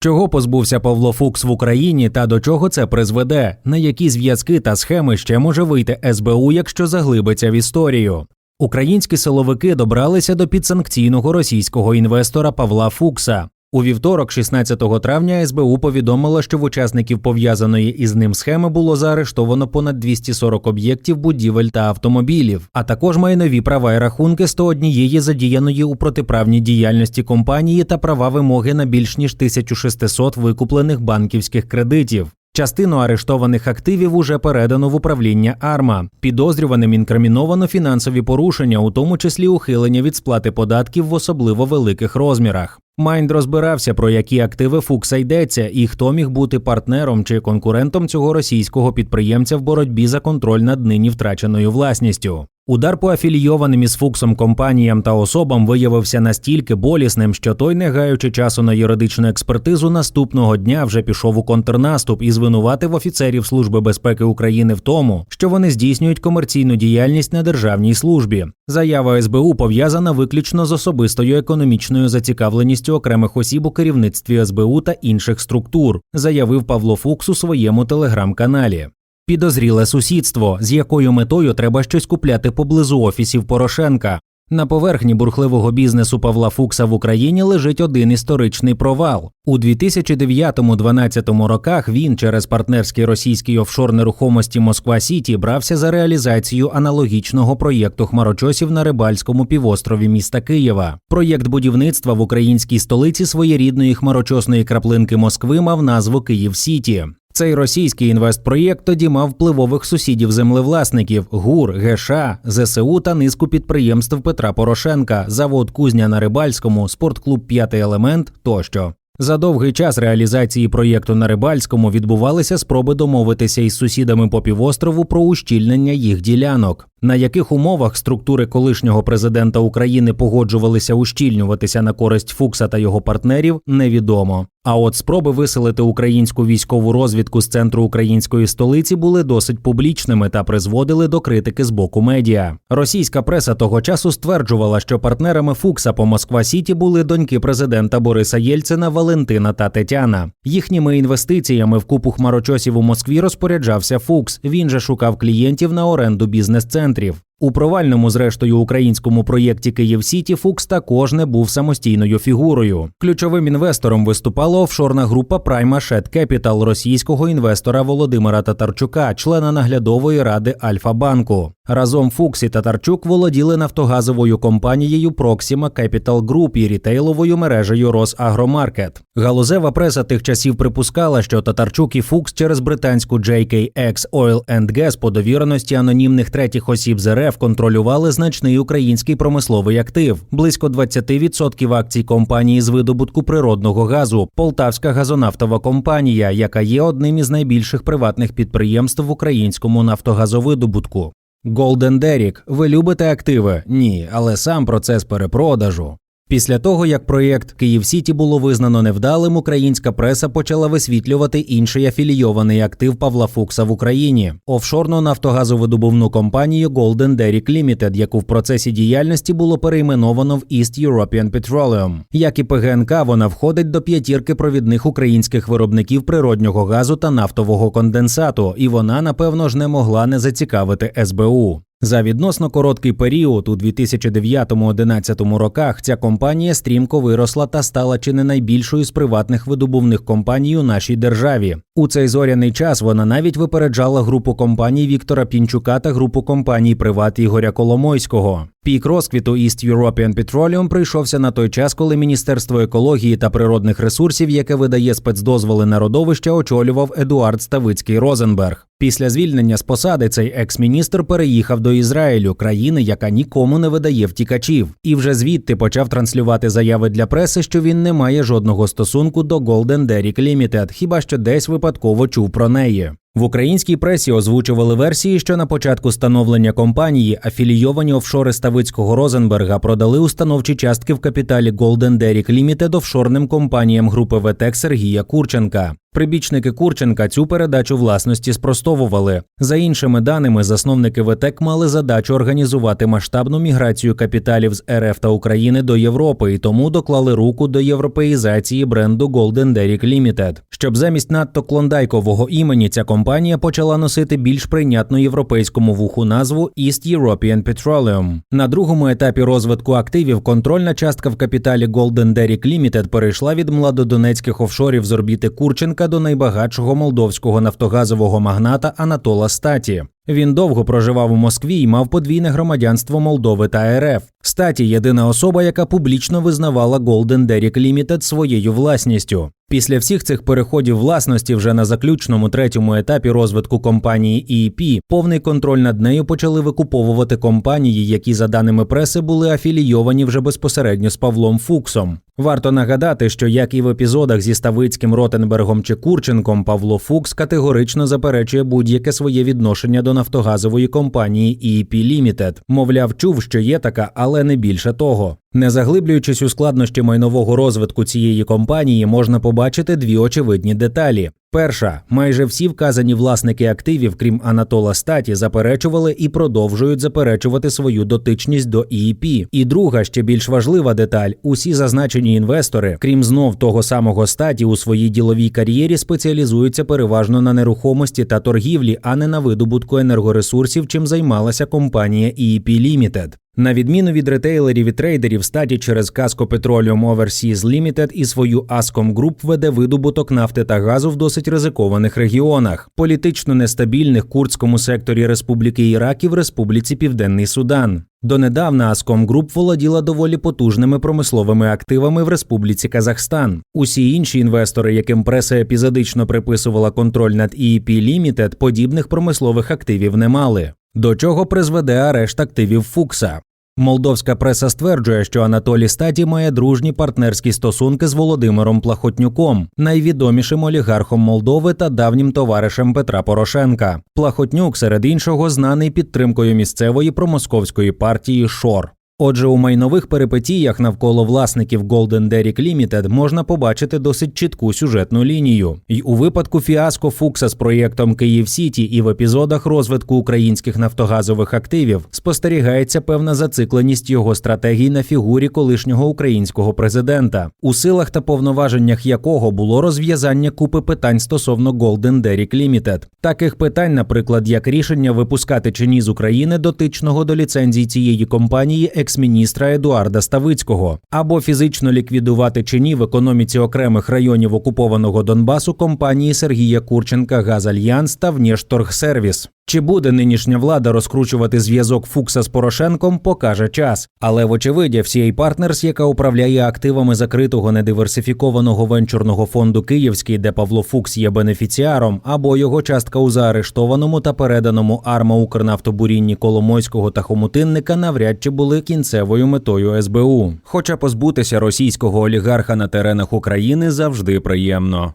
Чого позбувся Павло Фукс в Україні та до чого це призведе? На які зв'язки та схеми ще може вийти СБУ, якщо заглибиться в історію? Українські силовики добралися до підсанкційного російського інвестора Павла Фукса. У вівторок, 16 травня, СБУ повідомило, що в учасників пов'язаної із ним схеми було заарештовано понад 240 об'єктів, будівель та автомобілів, а також майнові права і рахунки 101 задіяної у протиправній діяльності компанії та права вимоги на більш ніж 1600 викуплених банківських кредитів. Частину арештованих активів уже передано в управління АРМА. Підозрюваним інкриміновано фінансові порушення, у тому числі ухилення від сплати податків в особливо великих розмірах. Майнд розбирався, про які активи Фукса йдеться, і хто міг бути партнером чи конкурентом цього російського підприємця в боротьбі за контроль над нині втраченою власністю. Удар по афілійованим із Фуксом компаніям та особам виявився настільки болісним, що той, не гаючи часу на юридичну експертизу, наступного дня вже пішов у контрнаступ і звинуватив офіцерів Служби безпеки України в тому, що вони здійснюють комерційну діяльність на державній службі. Заява СБУ пов'язана виключно з особистою економічною зацікавленістю окремих осіб у керівництві СБУ та інших структур, заявив Павло Фукс у своєму телеграм-каналі. Підозріле сусідство, з якою метою треба щось купляти поблизу офісів Порошенка. На поверхні бурхливого бізнесу Павла Фукса в Україні лежить один історичний провал. У 2009-2012 роках він через партнерський російський офшор нерухомості Москва Сіті брався за реалізацію аналогічного проєкту хмарочосів на Рибальському півострові міста Києва. Проєкт будівництва в українській столиці своєрідної хмарочосної краплинки Москви мав назву Київ Сіті. Цей російський інвестпроєкт тоді мав впливових сусідів землевласників ГУР, ГШ, ЗСУ та низку підприємств Петра Порошенка, завод Кузня на Рибальському, спортклуб П'ятий елемент тощо. За довгий час реалізації проєкту на Рибальському відбувалися спроби домовитися із сусідами по півострову про ущільнення їх ділянок. На яких умовах структури колишнього президента України погоджувалися ущільнюватися на користь Фукса та його партнерів, невідомо. А от спроби виселити українську військову розвідку з центру української столиці були досить публічними та призводили до критики з боку медіа. Російська преса того часу стверджувала, що партнерами Фукса по Москва Сіті були доньки президента Бориса Єльцина Валентина та Тетяна. Їхніми інвестиціями в купу хмарочосів у Москві розпоряджався Фукс. Він же шукав клієнтів на оренду бізнес-центрів. У провальному, зрештою, українському проєкті Київ Сіті Фукс також не був самостійною фігурою. Ключовим інвестором виступала офшорна група Prime Asset Capital російського інвестора Володимира Татарчука, члена наглядової ради Альфа Банку. Разом Фукс і Татарчук володіли нафтогазовою компанією Proxima Capital Group і рітейловою мережею Росагромаркет. Галузева преса тих часів припускала, що Татарчук і Фукс через британську JKX Oil and Gas по довіреності анонімних третіх осіб з РФ контролювали значний український промисловий актив близько 20% акцій компанії з видобутку природного газу, Полтавська газонафтова компанія, яка є одним із найбільших приватних підприємств в українському нафтогазовидобутку. Golden Derrick. Ви любите активи? Ні, але сам процес перепродажу. Після того, як проєкт Київ Сіті було визнано невдалим, українська преса почала висвітлювати інший афілійований актив Павла Фукса в Україні офшорну нафтогазовидобувну компанію Golden Derrick Limited, яку в процесі діяльності було перейменовано в East European Petroleum. Як і ПГНК, вона входить до п'ятірки провідних українських виробників природнього газу та нафтового конденсату, і вона, напевно ж, не могла не зацікавити СБУ. За відносно короткий період у 2009-2011 роках ця компанія стрімко виросла та стала чи не найбільшою з приватних видобувних компаній у нашій державі. У цей зоряний час вона навіть випереджала групу компаній Віктора Пінчука та групу компаній Приват Ігоря Коломойського. Пік розквіту East European Petroleum прийшовся на той час, коли Міністерство екології та природних ресурсів, яке видає спецдозволи на родовища, очолював Едуард Ставицький Розенберг. Після звільнення з посади цей екс-міністр переїхав до Ізраїлю, країни, яка нікому не видає втікачів, і вже звідти почав транслювати заяви для преси, що він не має жодного стосунку до Golden Derrick Limited, хіба що десь випадково чув про неї. В українській пресі озвучували версії, що на початку становлення компанії афілійовані офшори Ставицького Розенберга продали установчі частки в капіталі Golden Derrick Limited офшорним компаніям групи ВТЕК Сергія Курченка. Прибічники Курченка цю передачу власності спростовували. За іншими даними, засновники ВТЕК мали задачу організувати масштабну міграцію капіталів з РФ та України до Європи і тому доклали руку до європеїзації бренду Golden Derrick Limited. Щоб замість надто клондайкового імені ця компанія почала носити більш прийнятну європейському вуху назву East European Petroleum. На другому етапі розвитку активів контрольна частка в капіталі Golden Derrick Limited перейшла від младодонецьких офшорів з орбіти Курченка до найбагатшого молдовського нафтогазового магната Анатола Статі. Він довго проживав у Москві і мав подвійне громадянство Молдови та РФ. Статі єдина особа, яка публічно визнавала Golden Derrick Limited своєю власністю. Після всіх цих переходів власності вже на заключному третьому етапі розвитку компанії EEP повний контроль над нею почали викуповувати компанії, які, за даними преси, були афілійовані вже безпосередньо з Павлом Фуксом. Варто нагадати, що як і в епізодах зі Ставицьким Ротенбергом чи Курченком, Павло Фукс категорично заперечує будь-яке своє відношення до нафтогазової компанії EEP Limited. Мовляв, чув, що є така, але не більше того. Не заглиблюючись у складнощі майнового розвитку цієї компанії, можна побачити дві очевидні деталі. Перша, майже всі вказані власники активів, крім Анатола Статі, заперечували і продовжують заперечувати свою дотичність до EEP. І друга, ще більш важлива деталь: усі зазначені інвестори, крім знов того самого статі, у своїй діловій кар'єрі спеціалізуються переважно на нерухомості та торгівлі, а не на видобутку енергоресурсів, чим займалася компанія EEP Limited. На відміну від ретейлерів і трейдерів, статі через Casco Petroleum Overseas Limited і свою Ascom Group веде видобуток нафти та газу в досить ризикованих регіонах, політично нестабільних курдському секторі Республіки Ірак і в Республіці Південний Судан. Донедавна Ascom Group володіла доволі потужними промисловими активами в Республіці Казахстан. Усі інші інвестори, яким преса епізодично приписувала контроль над EEP Limited, подібних промислових активів не мали. До чого призведе арешт активів Фукса? Молдовська преса стверджує, що Анатолій Статі має дружні партнерські стосунки з Володимиром Плахотнюком, найвідомішим олігархом Молдови та давнім товаришем Петра Порошенка. Плахотнюк, серед іншого, знаний підтримкою місцевої промосковської партії Шор. Отже, у майнових перипетіях навколо власників Golden Derrick Limited можна побачити досить чітку сюжетну лінію. І у випадку фіаско Фукса з проєктом Київ Сіті і в епізодах розвитку українських нафтогазових активів спостерігається певна зацикленість його стратегій на фігурі колишнього українського президента, у силах та повноваженнях якого було розв'язання купи питань стосовно Golden Derrick Limited. Таких питань, наприклад, як рішення випускати чи ні з України дотичного до ліцензій цієї компанії екс-міністра Едуарда Ставицького, або фізично ліквідувати чи ні в економіці окремих районів окупованого Донбасу компанії Сергія Курченка Газальянс та Внешторгсервіс. Чи буде нинішня влада розкручувати зв'язок Фукса з Порошенком, покаже час. Але вочевидя, всієї партнерс, яка управляє активами закритого недиверсифікованого венчурного фонду Київський, де Павло Фукс є бенефіціаром, або його частка у заарештованому та переданому арма Укрнафтобурінні Коломойського та Хомутинника навряд чи були кінцевою метою СБУ. Хоча позбутися російського олігарха на теренах України завжди приємно.